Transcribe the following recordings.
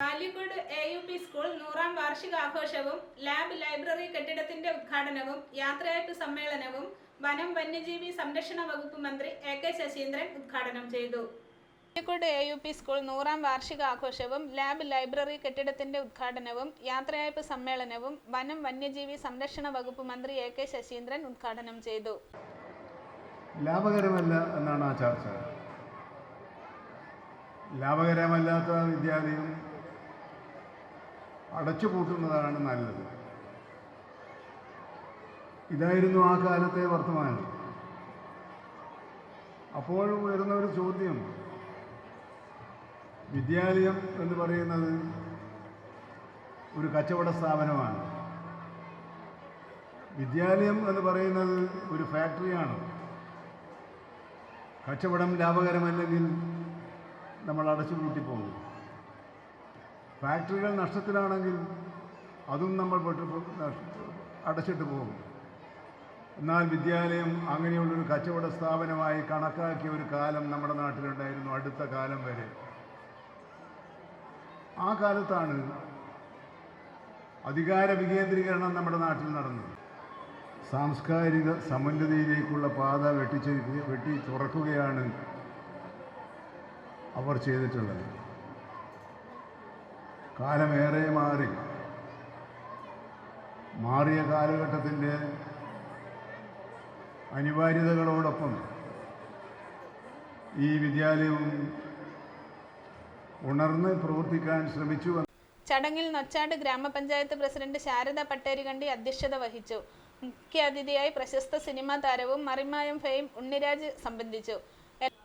Kalikode A U P school നൂറാം വാർഷികാഘോഷവും lab library കെട്ടിടത്തിന്റെ ഉദ്ഘാടനവും യാത്രയയപ്പ് സമ്മേളനവും വനം വന്യജീവി സംരക്ഷണ വകുപ്പ് മന്ത്രി എ കെ ശശീന്ദ്രൻ ഉദ്ഘാടനം ചെയ്തു. Kozhikode A U P school നൂറാം വാർഷികാഘോഷവും ലാബ് ലൈബ്രറി കെട്ടിടത്തിന്റെ ഉദ്ഘാടനവും യാത്രയയപ്പ് സമ്മേളനവും വനം വന്യജീവി സംരക്ഷണ വകുപ്പ് മന്ത്രി എ കെ ശശീന്ദ്രൻ ഉദ്ഘാടനം ചെയ്തു. ലാഭകരമല്ല എന്നാണ് ആ ചർച്ച. ലാഭകരമല്ലാത്ത വിദ്യാലയം അടച്ചുപൂട്ടുന്നതാണ് നല്ലത്. ഇതായിരുന്നു ആ കാലത്തെ വർത്തമാനം. അപ്പോൾ വരുന്ന ഒരു ചോദ്യം. വിദ്യാലയം എന്ന് പറയുന്നത് ഒരു കച്ചവട സ്ഥാപനമാണ്. വിദ്യാലയം എന്ന് പറയുന്നത് ഒരു ഫാക്ടറിയാണ്. കച്ചവടം ലാഭകരമല്ലെങ്കിൽ നമ്മൾ അടച്ചു പോകും. ഫാക്ടറികൾ നഷ്ടത്തിലാണെങ്കിൽ അതും നമ്മൾ പെട്ട് അടച്ചിട്ട് പോകും. എന്നാൽ വിദ്യാലയം അങ്ങനെയുള്ളൊരു കച്ചവട സ്ഥാപനമായി കണക്കാക്കിയ ഒരു കാലം നമ്മുടെ നാട്ടിലുണ്ടായിരുന്നു അടുത്ത കാലം വരെ. ആ കാലത്താണ് അധികാര വികേന്ദ്രീകരണം നമ്മുടെ നാട്ടിൽ നടന്നത്. സാംസ്കാരിക സമന്വതയിലേക്കുള്ള പാത വെട്ടിച്ച് വെട്ടി തുറക്കുകയാണ് അവർ ചെയ്തിട്ടുള്ളത്. കാലമേറെ മാറി. മാറിയ കാലഘട്ടത്തിന്റെ അനിവാര്യതകളോടൊപ്പം ഈ വിദ്യാലയവും ഉണർന്ന് പ്രവർത്തിക്കാൻ ശ്രമിച്ചു ചടങ്ങിൽ നൊച്ചാട് ഗ്രാമപഞ്ചായത്ത് പ്രസിഡന്റ് ശാരദ പട്ടേരികണ്ടി അധ്യക്ഷത വഹിച്ചു. മുഖ്യാതിഥിയായി പ്രശസ്ത സിനിമാ താരവും മറിമായം ഫെയിം ഉണ്ണിരാജ് സംബന്ധിച്ചു.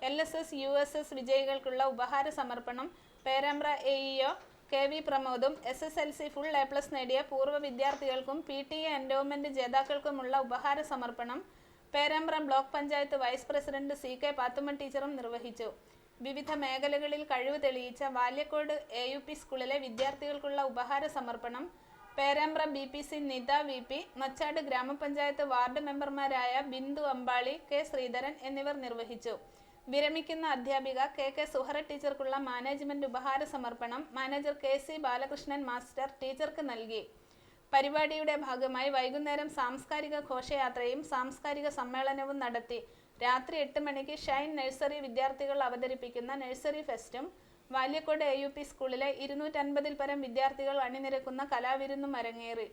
L S S U S S വിജയികൾക്കുള്ള ഉപഹാര സമർപ്പണം Perambra AEO EO K V പ്രമോദും S S L C full A plus നേടിയ പൂർവ വിദ്യാർത്ഥികൾക്കും പി ടി എ എൻഡോമെന്റ് ജേതാക്കൾക്കുമുള്ള ഉപഹാര സമർപ്പണം Perambra block panchayat vice president C K Pathumma ടീച്ചറും നിർവഹിച്ചു. വിവിധ മേഖലകളിൽ കഴിവ് തെളിയിച്ച വാല്യക്കോട് എ യു പി സ്കൂളിലെ വിദ്യാർത്ഥികൾക്കുള്ള ഉപഹാര സമർപ്പണം Perambra B P C Nitha V P Nochad ഗ്രാമപഞ്ചായത്ത് വാർഡ് മെമ്പർമാരായ ബിന്ദു അമ്പാളി കെ ശ്രീധരൻ എന്നിവർ നിർവഹിച്ചു. വിരമിക്കുന്ന അധ്യാപിക കെ കെ സുഹറ ടീച്ചർക്കുള്ള മാനേജ്മെന്റ് ഉപഹാര സമർപ്പണം manager K C Balakrishnan master ടീച്ചർക്ക് നൽകി. പരിപാടിയുടെ ഭാഗമായി വൈകുന്നേരം സാംസ്കാരിക ഘോഷയാത്രയും സാംസ്കാരിക സമ്മേളനവും നടത്തി. രാത്രി എട്ട് മണിക്ക് ഷൈൻ നഴ്സറി വിദ്യാർത്ഥികൾ അവതരിപ്പിക്കുന്ന നഴ്സറി ഫെസ്റ്റും വാല്യക്കോട് എ യു പി സ്കൂളിലെ ഇരുന്നൂറ്റൻപതിൽ പരം വിദ്യാർത്ഥികൾ അണിനിരക്കുന്ന കലാവിരുന്നും അരങ്ങേറി.